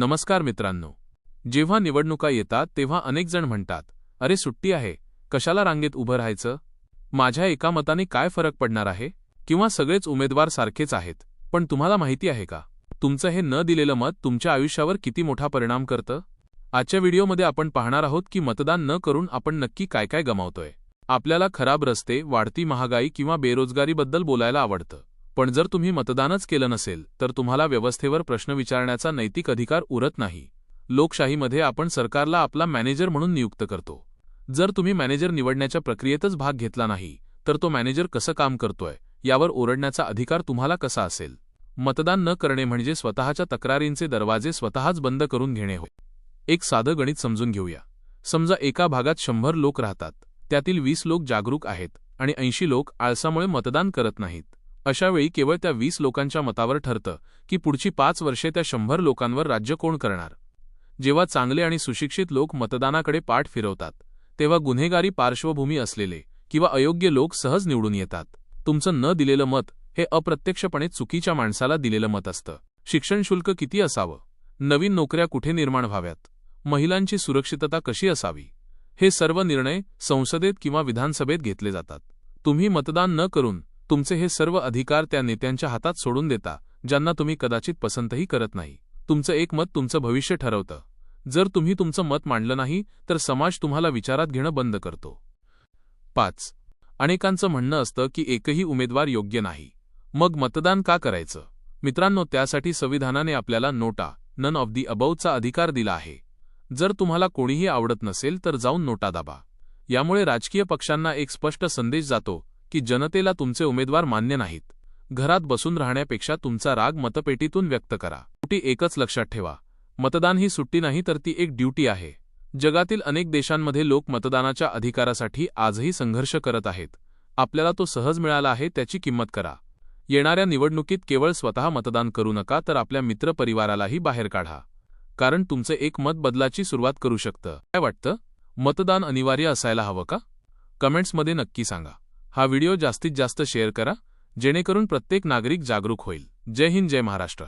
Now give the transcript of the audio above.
नमस्कार मित्रांनो. जेव्हा निवडणुका येतात तेव्हा अनेकजण म्हणतात अरे सुट्टी आहे. कशाला रांगेत उभं राहायचं? माझ्या एका मताने काय फरक पडणार आहे? किंवा सगळेच उमेदवार सारखेच आहेत पण तुम्हाला माहिती आहे का? तुमचं हे न दिलेलं मत तुमच्या आयुष्यावर किती मोठा परिणाम करतं? आजच्या व्हिडिओमध्ये आपण पाहणार आहोत की मतदान न करून आपण नक्की काय काय गमावतोय. आपल्याला खराब रस्ते वाढती महागाई किंवा बेरोजगारीबद्दल बोलायला आवडतं. पण जर तुम्ही मतदानच केलं नसेल तर तुम्हाला व्यवस्थेवर प्रश्न विचारण्याचा नैतिक अधिकार उरत नाही. लोकशाहीमध्ये आपण सरकारला आपला मॅनेजर म्हणून नियुक्त करतो. जर तुम्ही मॅनेजर निवडण्याच्या प्रक्रियेतच भाग घेतला नाही तर तो मॅनेजर कसं काम करतोय यावर ओरडण्याचा अधिकार तुम्हाला कसा असेल? मतदान न करणे म्हणजे स्वतःच्या तक्रारींचे दरवाजे स्वतःच बंद करून घेणे होय. एक साधं गणित समजून घेऊया. समजा एका भागात शंभर लोक राहतात त्यातील वीस लोक जागरूक आहेत आणि ऐंशी लोक आळसामुळे मतदान करत नाहीत. अशावेळी केवळ त्या वीस लोकांच्या मतावर ठरतं की पुढची पाच वर्षे त्या शंभर लोकांवर राज्य कोण करणार. जेव्हा चांगले आणि सुशिक्षित लोक मतदानाकडे पाठ फिरवतात तेव्हा गुन्हेगारी पार्श्वभूमी असलेले किंवा अयोग्य लोक सहज निवडून येतात. तुमचं न दिलेलं मत हे अप्रत्यक्षपणे चुकीच्या माणसाला दिलेलं मत असतं. शिक्षण शुल्क किती असावं? नवीन नोकऱ्या कुठे निर्माण व्हाव्यात? महिलांची सुरक्षितता कशी असावी? हे सर्व निर्णय संसदेत किंवा विधानसभेत घेतले जातात. तुम्ही मतदान न करून तुमचे हे सर्व अधिकार त्या नेत्यांच्या हातात सोडून देता ज्यांना तुम्ही कदाचित पसंतही करत नाही. तुमचं एक मत तुमचं भविष्य ठरवतं. जर तुम्ही तुमचं मत मांडलं नाही तर समाज तुम्हाला विचारात घेणं बंद करतो. पाच. अनेकांचं म्हणणं असतं की एकही उमेदवार योग्य नाही. मग मतदान का करायचं? मित्रांनो त्यासाठी संविधानाने आपल्याला नोटा नन ऑफ दी अबवचा अधिकार दिला आहे. जर तुम्हाला कोणीही आवडत नसेल तर जाऊन नोटा दाबा. यामुळे राजकीय पक्षांना एक स्पष्ट संदेश जातो की जनतेला तुमचे उमेदवार मान्य नाहीत. घरात बसून राहण्यापेक्षा तुमचा राग मतपेटीतून व्यक्त करा. शेवटी एकच लक्षात ठेवा. मतदान ही सुट्टी नाही तर ती एक ड्युटी आहे. जगातील अनेक देशांमध्ये लोक मतदानाच्या अधिकारासाठी आजही संघर्ष करत आहेत. आपल्याला तो सहज मिळाला आहे त्याची किंमत करा. येणाऱ्या निवडणुकीत केवळ स्वतः मतदान करू नका तर आपल्या मित्रपरिवारालाही बाहेर काढा. कारण तुमचं एक मत बदलाची सुरुवात करू शकतं. काय वाटतं? मतदान अनिवार्य असायला हवं का? कमेंट्समध्ये नक्की सांगा. हा व्हिडिओ जास्तीत जास्त शेअर करा जेणेकरून प्रत्येक नागरिक जागरूक होईल. जय हिंद जय महाराष्ट्र.